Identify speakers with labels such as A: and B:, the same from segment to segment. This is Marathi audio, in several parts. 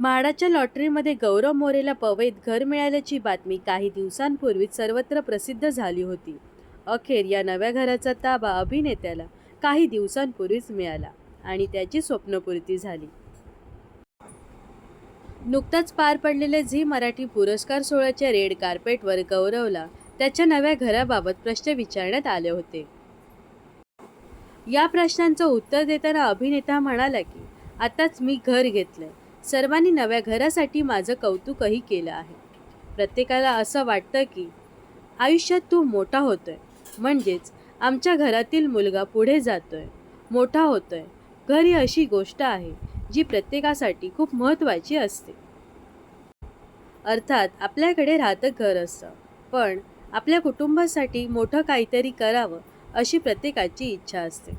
A: म्हाडाच्या लॉटरीमध्ये गौरव मोरेला पवईत घर मिळाल्याची बातमी काही दिवसांपूर्वीच सर्वत्र प्रसिद्ध झाली होती. अखेर या नव्या घराचा ताबा अभिनेत्याला काही दिवसांपूर्वीच मिळाला आणि त्याची स्वप्नपूर्ती झाली. नुकताच पार पडलेले झी मराठी पुरस्कार सोहळ्याच्या रेड कार्पेटवर गौरवला त्याच्या नव्या घराबाबत प्रश्न विचारण्यात आले होते. या प्रश्नांचं उत्तर देताना अभिनेता म्हणाला की आताच मी घर घेतलंय. सर्वांनी नव्या घरासाठी माझं कौतुकही केलं आहे. प्रत्येकाला असं वाटतं की आयुष्यात तू मोठा होतोय. म्हणजेच आमच्या घरातील मुलगा पुढे जातोय. मोठा होतोय. घर ही अशी गोष्ट आहे जी प्रत्येकासाठी खूप महत्त्वाची असते. अर्थात आपल्याकडे राहतं घर असतं पण आपल्या कुटुंबासाठी मोठं काहीतरी करावं अशी प्रत्येकाची इच्छा असते.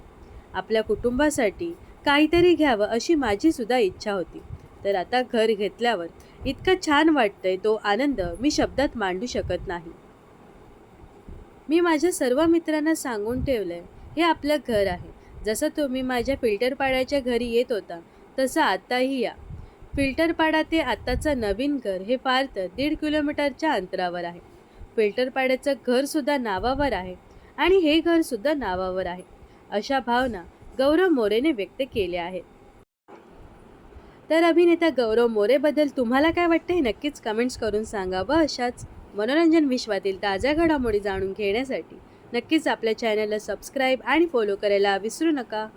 A: आपल्या कुटुंबासाठी काहीतरी घ्यावं अशी माझीसुद्धा इच्छा होती. तर आता घर घेतल्यावर इतकं छान वाटतंय तो आनंद मी शब्दात मांडू शकत नाही. मी माझ्या सर्व मित्रांना सांगून ठेवलंय हे आपलं घर आहे. जसं तुम्ही माझ्या फिल्टरपाड्याच्या घरी येत होता तसं आत्ताही या. फिल्टरपाडा ते आत्ताचं नवीन घर हे फार तर दीड किलोमीटरच्या अंतरावर आहे. फिल्टरपाड्याचं घरसुद्धा नावावर आहे आणि हे घरसुद्धा नावावर आहे. अशा भावना गौरव मोरेने व्यक्त केल्या आहेत. तर अभिनेता गौरव मोरेबद्दल तुम्हाला काय वाटतं हे नक्कीच कमेंट्स करून सांगा व अशाच मनोरंजन विश्वातील ताज्या घडामोडी जाणून घेण्यासाठी. नक्कीच आपल्या चॅनलला सबस्क्राईब आणि फॉलो करायला विसरू नका.